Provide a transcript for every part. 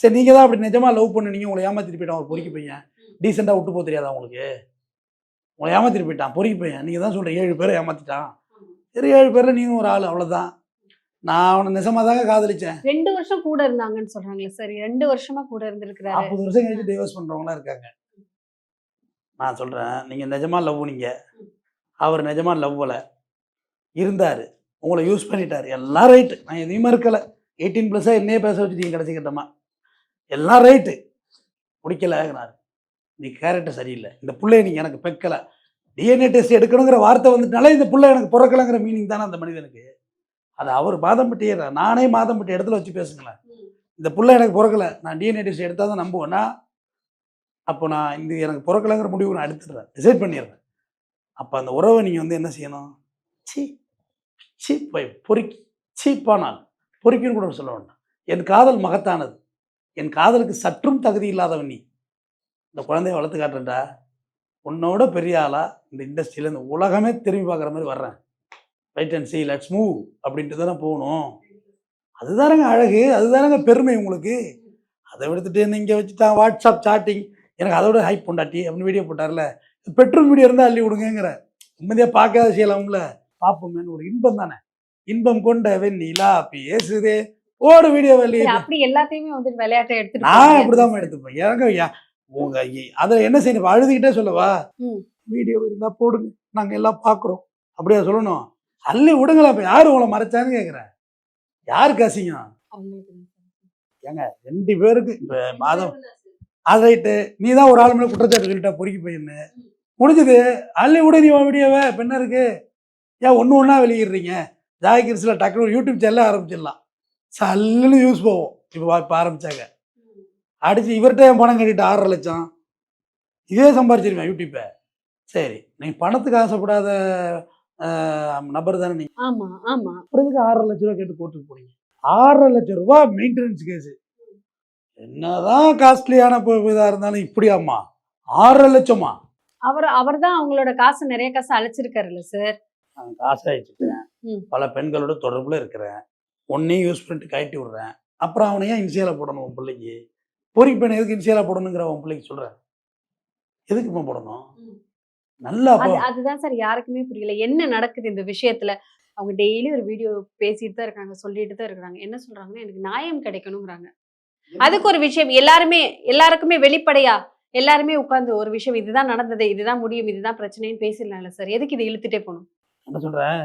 சரி நீங்கள் தான் அப்படி நிஜமாக லவ் பண்ணுனீங்க உங்களை ஏமாத்திட்டு போயிட்டான் ஒரு பொறுக்கி பையன். டீசெண்டாக விட்டு போக தெரியாதா உங்களுக்கு? உங்களை ஏமாத்திட்டு போயிட்டான் பொறுக்கி பையன். நீங்கள் தான் சொல்கிறீங்க ஏழு பேரை ஏமாத்திட்டான். சரி ஏழு பேரில் நீங்கள் ஒரு ஆள் அவ்வளோதான் நான் அவனை நிஜமாக தாங்க காதலிச்சேன். ரெண்டு வருஷம் கூட இருந்தாங்கன்னு சொல்றாங்களே சார் ரெண்டு வருஷமா கூட இருந்திருக்கிறாரு. நாற்பது வருஷம் கழிச்சு டைவர்ஸ் பண்ணுறவங்களாம் இருக்காங்க. நான் சொல்கிறேன் நீங்கள் நிஜமாக லவ் பண்ணீங்க அவர் நிஜமாக லவ்வில் இருந்தார். உங்களை யூஸ் பண்ணிட்டார். எல்லாம் ரைட்டு நான் எதையுமே இருக்கலை எயிட்டீன் ப்ளஸ்ஸாக என்னையே பேச வச்சுட்டீங்க கடைசி எல்லாம் ரைட்டு பிடிக்கலங்கிறாரு நீ கேரக்டர் சரியில்லை. இந்த பிள்ளைய நீ எனக்கு பெக்கலை. டிஎன்ஏ டெஸ்ட் எடுக்கணுங்கிற வார்த்தை வந்துட்டாலே இந்த புள்ள எனக்கு பிறக்கலைங்கிற மீனிங் தானே அந்த மனிதனுக்கு. அது அவர் மாதம்பட்டியே நானே மாதம்பட்டி இடத்துல வச்சு பேசுங்களேன். இந்த புள்ள எனக்கு பிறக்கலை. நான் டிஎன்ஏ டெஸ்ட் எடுத்தால் தான் நம்புவேன்னா அப்போ நான் இந்த எனக்கு பிறக்கலைங்கிற முடிவு நான் எடுத்துடுறேன். டிசைட் பண்ணிடுறேன். அப்போ அந்த உறவை நீங்கள் வந்து என்ன செய்யணும்? சீ சீப் பொறுக்கி சீப்பானால் பொறுக்கின்னு கூட சொல்ல வேண்டாம். என் காதல் மகத்தானது. என் காதலுக்கு சற்றும் தகுதி இல்லாதவன் நீ. இந்த குழந்தைய வளர்த்து காட்டுறா உன்னோட பெரிய ஆளா இந்த இண்டஸ்ட்ரியில் இந்த உலகமே திரும்பி பார்க்குற மாதிரி வர்றேன். Right and see let's move அப்படின்ட்டு தானே போகணும். அதுதானங்க அழகு அதுதானங்க பெருமை உங்களுக்கு. அதை விடுத்துட்டு இங்கே வச்சுட்டான் வாட்ஸ்அப் சாட்டிங் எனக்கு அதோட ஹைப் பொண்டாட்டி அப்படின்னு வீடியோ போட்டார்ல. பெட்ரோல் வீடியோ இருந்தால் அள்ளி விடுங்கிற நிம்மதியாக பார்க்காத செய்யலாம்ல. பார்ப்போமேன்னு ஒரு இன்பம் தானே. இன்பம் கொண்ட வெண்ணிலா பேசுதே. ஓடு வீடியோ வெளியே. அப்படி எல்லாத்தையுமே வந்து விளையாட்டை எடுத்துட்டு நான். அப்படிதான் எடுத்துப்பேன். எனக்கு உங்க இ- அதுல என்ன செய்யணும்? அழுதுகிட்டே சொல்லவா. வீடியோ இருந்தா போடுங்க. நாங்க எல்லாம் பாக்குறோம். அப்படியா சொல்லணும்? அள்ளி விடுங்களா இப்ப யாரு உங்களை மறைச்சான்னு கேக்குறேன். யாருக்கு அசிங்கம். ஏங்க ரெண்டு பேருக்கு இப்ப மாதம் அது ரைட்டு. நீ தான் ஒரு ஆள் மேல குற்றச்சாட்டு சொல்லிட்டா பொறுக்கி போயின்னு. முடிஞ்சது. அள்ளி விடு நீ வீடியோவை. இப்ப என்ன இருக்கு? ஏன் ஒன்று ஒன்றா வெளியிடுறீங்க? ஜாய் கிரிஸில் டக்குனு யூடியூப் சேனல் ஆரம்பிச்சிடலாம். சல்லுன்னு யூஸ் போவோம். இப்போ இப்போ ஆரம்பிச்சாங்க. அடிச்சு இவர்கிட்ட என் பணம் கட்டிட்டு ஆறரை லட்சம்? இதே சம்பாரிச்சிருவேன் யூடியூப்பை. சரி நீ பணத்துக்கு ஆசைப்படாத நபர் தானே நீ. ஆமா ஆமா. அப்புறம் எதுக்கு ஆறரை லட்ச ரூபா கேட்டு கோர்ட்டுக்கு போனீங்க? ஆறரை லட்சம் ரூபா மெயின்டெனன்ஸ் கேஸு என்னதான் காஸ்ட்லியான இதாக இருந்தாலும் இப்படியாம்மா. ஆறரை லட்சமா? அவர் அவர் தான் அவங்களோட காசு நிறைய காசு அழைச்சிருக்காருல்ல சார் நான் காசு அழிச்சிட்டேன். ம். பல பெண்களோட தொடர்புல இருக்கிறேன். ஒன்னையும் யூஸ் பண்ணிட்டு கழட்டி விடுறேன். அப்புறம் அவனை ஏன் இன்சியலாக போடணும் உன் பிள்ளைக்கு. பொறிக்கு பெண் எதுக்கு இன்சியலாக போடணுங்கிற உன் பிள்ளைக்கு சொல்கிறேன் எதுக்கு இப்போ போடணும். நல்லா அதுதான் சார் யாருக்குமே புரியல. என்ன நடக்குது இந்த விஷயத்துல? அவங்க டெய்லி ஒரு வீடியோ பேசிட்டு தான் இருக்காங்க சொல்லிட்டு தான் இருக்காங்க என்ன சொல்றாங்கன்னா எனக்கு நியாயம் கிடைக்கணுங்கிறாங்க. அதுக்கு ஒரு விஷயம் எல்லாருமே எல்லாருக்குமே வெளிப்படையா எல்லாருமே உட்கார்ந்து ஒரு விஷயம் இதுதான் நடந்தது இதுதான் முடியும் இதுதான் பிரச்சனைன்னு பேசிடலாம்ல சார் எதுக்கு இதை இழுத்துட்டே போகணும்? என்ன சொல்கிறேன்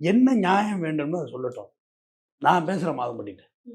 என்ன நியாயம் வேண்டும்னு அதை சொல்லட்டும். நான் பேசுகிறேன் மாதம் பண்ணிட்டு